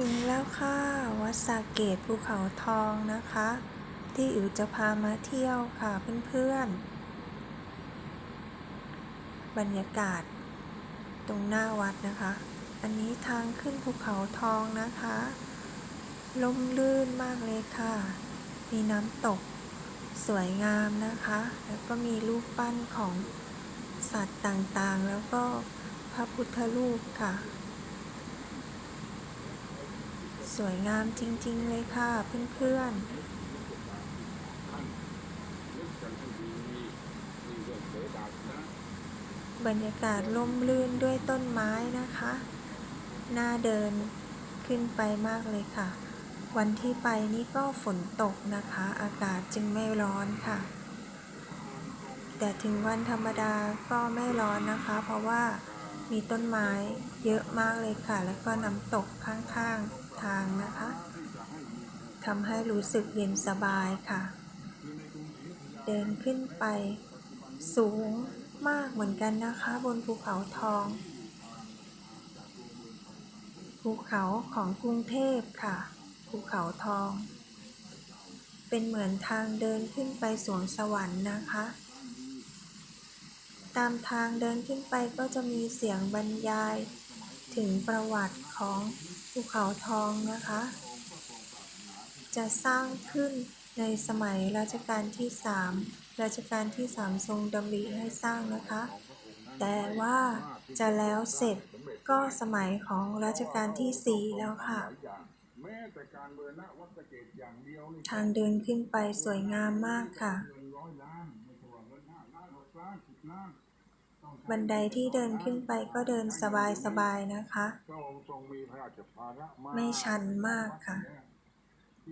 ถึงแล้วค่ะ วัดสาเกตภูเขาทองนะคะ ที่อิ๋วจะพามาเที่ยวค่ะเพื่อนๆ บรรยากาศ ตรงหน้าวัดนะคะ อันนี้ทางขึ้นภูเขาทองนะคะลมลื่นมากเลยค่ะ มีน้ำตกสวยงามนะคะ แล้วก็มีรูปปั้นของสัตว์ต่างๆ แล้วก็พระพุทธรูปค่ะ สวยงามจริง ๆ เลยค่ะเพื่อนๆบรรยากาศร่มรื่นด้วยต้นไม้นะคะ น่าเดินขึ้นไปมากเลยค่ะ วันที่ไปนี่ก็ฝนตกนะคะ อากาศจึงไม่ร้อนค่ะ แต่ถึงวันธรรมดาก็ไม่ร้อนนะคะ เพราะว่ามีต้นไม้เยอะมากเลยค่ะ แล้วก็น้ำตกข้างๆ ทางนะคะทำให้รู้สึกเย็นสบายค่ะ เดินขึ้นไปสูงมากเหมือนกันนะคะบนภูเขาทอง ภูเขาของกรุงเทพค่ะ ภูเขาทอง เป็นเหมือนทางเดินขึ้นไปสวงสวรรค์นะคะ ตามทางเดินขึ้นไปก็จะมีเสียงบรรยาย ถึงประวัติของ ภูเขาทองนะคะ จะสร้างขึ้นในสมัยรัชกาลที่ 3 รัชกาลที่ 3 ทรงดำริให้สร้างนะคะ แต่ว่าจะแล้วเสร็จก็สมัยของรัชกาลที่ 4 แล้วค่ะ ทางเดินขึ้นไปสวยงามมากค่ะ บันไดที่เดินขึ้นไปก็เดินสบายๆนะคะพระคะ ไม่ชันมากค่ะ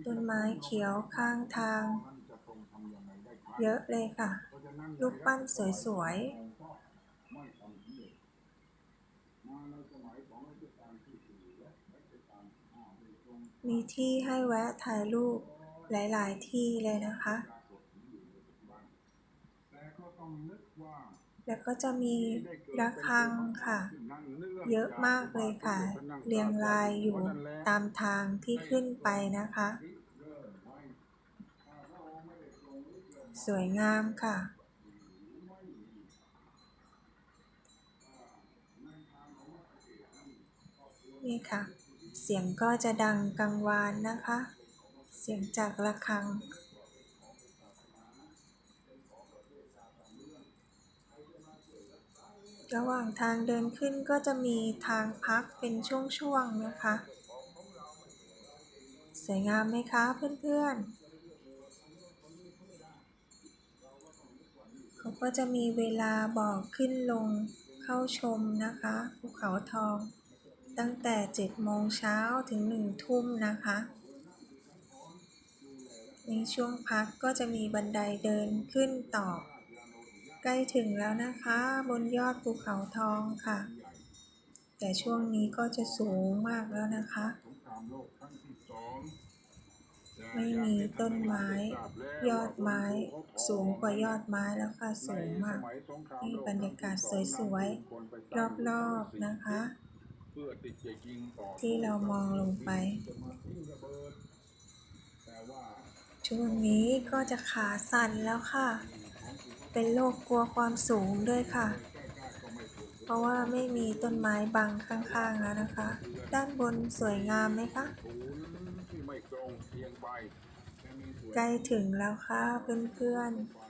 ต้นไม้เขียวข้างทาง เยอะเลยค่ะเพราะฉะนั้นรูปปั้นสวยองค์ก็ไม่ทำสำเร็จมาในสมัยของรัชกาลที่สี่และรัชกาลที่ห้าได้ทรงๆมีที่ให้แวะถ่ายรูปหลาย ๆ ที่เลยนะคะ แต่ก็ต้องนึกว่า แล้วก็จะมีระฆังค่ะ เยอะมากเลยค่ะ เรียงรายอยู่ตามทางที่ขึ้นไปนะคะ สวยงามค่ะ นี่ค่ะ เสียงก็จะดังกังวานนะคะ เสียงจากระฆัง ระหว่างทางเดินขึ้นก็จะมีทางพักเป็นช่วงๆนะคะ สวยงามไหมคะเพื่อนๆ เขาก็จะมีเวลาบอกขึ้นลงเข้าชมนะคะภูเขาทอง ตั้งแต่ 7 โมงเช้าถึง 1 ทุ่มนะคะในช่วงพักก็จะมีบันไดเดินขึ้นต่อ ใกล้ถึงแล้วนะคะ บนยอดภูเขาทองค่ะ แต่ช่วงนี้ก็จะสูงมากแล้วนะคะ ไม่มีต้นไม้ ยอดไม้ สูงกว่ายอดไม้แล้วค่ะ สูงมากนี่บรรยากาศสวยๆ รอบๆนะคะ ที่เรามองลงไป ช่วงนี้ก็จะขาสั่นแล้วค่ะ เป็นโรคกลัวความสูงด้วยค่ะ เพราะว่าไม่มีต้นไม้บังข้างๆแล้วนะคะ ด้านบนสวยงามไหมคะใกล้ถึงแล้วค่ะเพื่อนๆ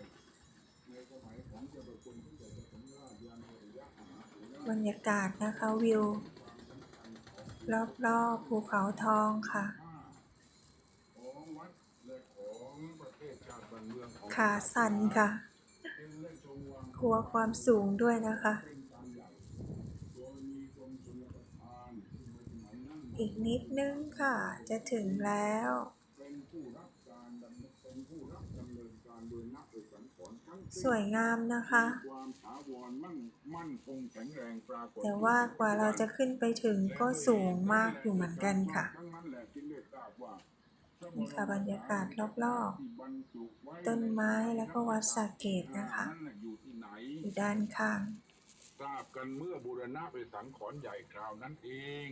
บรรยากาศนะคะวิว รอบๆภูเขาทองค่ะขาติบ้านเมืองของขาสั่นค่ะ จึงได้ทรงวาง กลัวความสูงด้วยนะคะ อีกนิดนึงค่ะ จะถึงแล้วสวยงามนะคะ แต่ว่ากว่าเราจะขึ้นไปถึงก็สูงมากอยู่เหมือนกันค่ะ นี่ค่ะบรรยากาศรอบที่บรรจุไว้ๆต้นไม้แล้วก็วัดสาเกตนะคะนั้นน่ะอยู่ที่ไหนอยู่ด้านข้าง ทราบกันเมื่อบูรณะไปสังขรณ์ใหญ่คราวนั้นเอง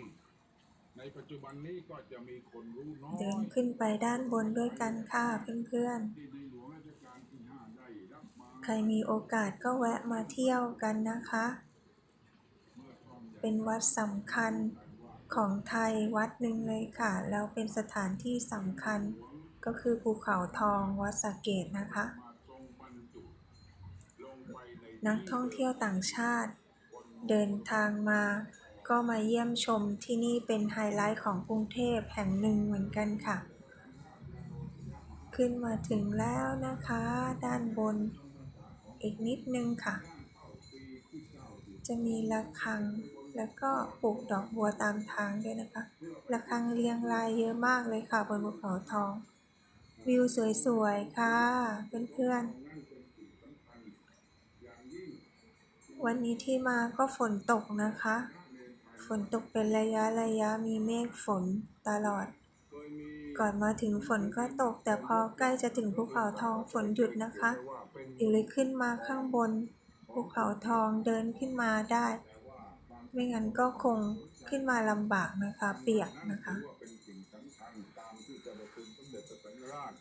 ในปัจจุบันนี้ก็จะมีคนรู้น้อเดินยขึ้นไปด้านบนด้วยกันค่ะเพื่อนที่ในหลวงรัชกาลที่ห้าได้รับมาๆใครมีโอกาสก็แวะมาเที่ยวกันนะคะ เป็นวัดสำคัญ ของไทยวัดหนึ่งเลยค่ะ แล้วเป็นสถานที่สำคัญก็คือภูเขาทองวัดสะเกตนะคะนนักท่องเที่ยวต่างชาติ เดินทางมาก็มาเยี่ยมชมที่นี่เป็นไฮไลท์ของกรุงเทพแห่งหนึ่งเหมือนกันค่ะ ขึ้นมาถึงแล้วนะคะ ด้านบนอีกนิดนึงค่ะ จะมีระฆัง แล้วก็ปลูกดอกบัวตามทางด้วยนะคะระฆังเรียงรายเยอะมากเลยค่ะบนภูเขาทอง วิวสวยๆค่ะ เพื่อนๆ วันนี้ที่มาก็ฝนตกนะคะ ฝนตกเป็นระยะระยะมีเมฆฝนตลอด ก่อนมาถึงฝนก็ตก แต่พอใกล้จะถึงภูเขาทองฝนหยุดนะคะอยู่เลยขึ้นมาข้างบนภูเขาทองเดินขึ้นมาได้ ไม่งั้นก็คงขึ้นมาลำบากนะคะ เปียกนะคะถือว่าเป็นสิ่งสำคัญตามที่เจะประคุณสมเด็จพระสังฆราช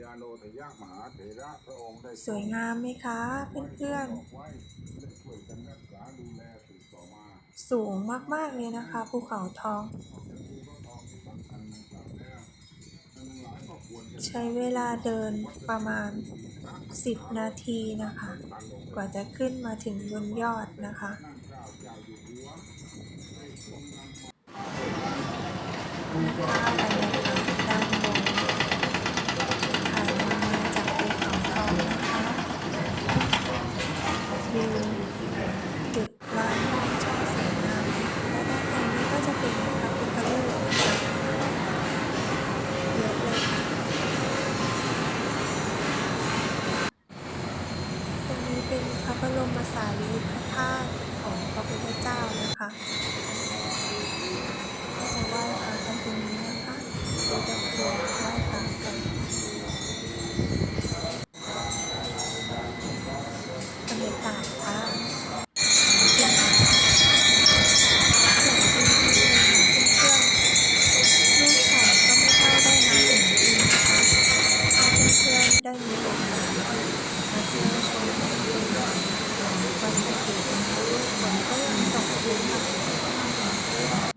ยาโนทยะมหาเถระพระองค์ได้สวยงามไหมคะเพื่อนบอกไว้และช่วยกันรักษาดูแลสืบต่อมาๆสูงมากๆเลยนะคะภูเขาทอง ใช้เวลาเดินประมาณ 10 นาทีนะคะ กว่าจะขึ้นมาถึงบนยอดนะคะนี่ค่ แต่ส่วนที่เป็นการใช้สิทธิ์ของคนอื่นก็ไม่ได้รับผลกระทบ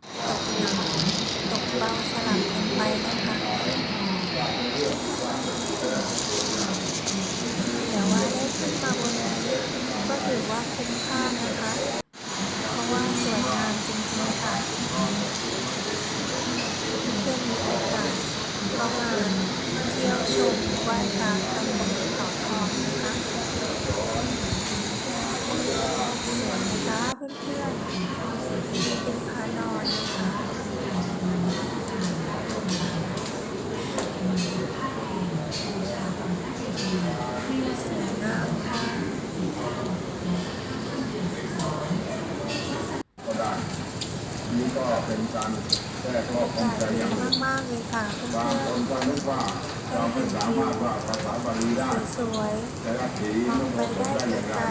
สวยๆมองไปได้ได้อย่างไกล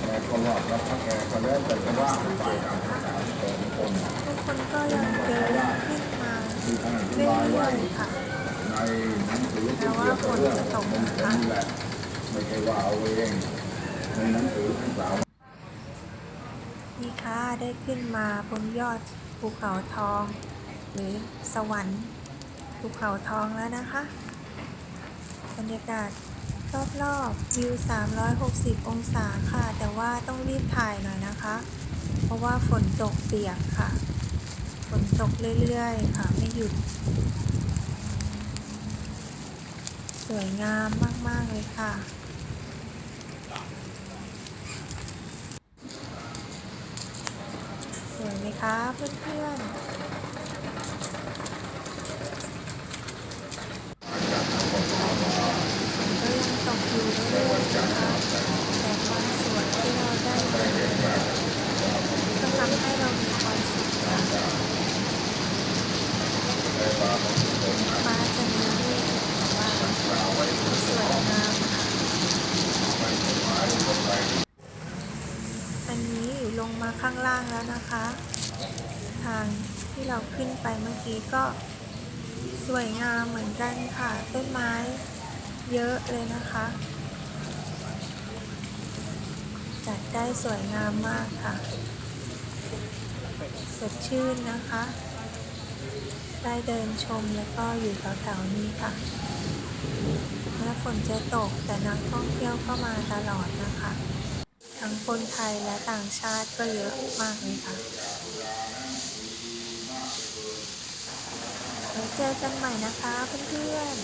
แขกก็รอรับพระแขกก็แล้วแต่จะว่าไปตามภาษาของคนทุกคนก็ยังเดินขึ้นมาเรื่บายไว้อยๆค่ะในหนังสือที่เกี่ยวกับเรื่องของมงคลนี่แหละไม่ใช่ว่าเอาเองในหนังสือท่านกล่าวนี่ค่ะได้ขึ้นมาบนยอดภูเขาทองหรือสวรรค์ภูเขาทองแล้วนะคะ รยากาศรอบๆวิว 360 องศาค่ะ แต่ว่าต้องรีบถ่ายหน่อยนะคะ เพราะว่าฝนตกเปียกค่ะ ฝนตกเรื่อยๆ ค่ะ ไม่หยุด สวยงามมากๆเลยค่ะ สวยไหมคะเพื่อนๆ ก็ยังตกอยู่เรื่อยๆนะคะแต่ความสวยที่เราได้เห็นก็ทำให้เรามีความสุขค่ะฟ้าจะมีเมฆแต่ว่าสวยงามค่ะ อันนี้อยู่ลง มาข้างล่างแล้วนะคะ ทางที่เราขึ้นไปเมื่อกี้ก็สวยงามเหมือนกันค่ะ ต้นไม้เยอะเลยนะคะ จัดได้สวยงามมากค่ะ สดชื่นนะคะ ได้เดินชมแล้วก็อยู่แถวๆนี้ค่ะแม้ฝนจะตกแต่นักท่องเที่ยวก็มาตลอดนะคะ ทั้งคนไทยและต่างชาติก็เยอะมากเลยค่ะไว้เจอกันใหม่นะคะเพื่อนๆ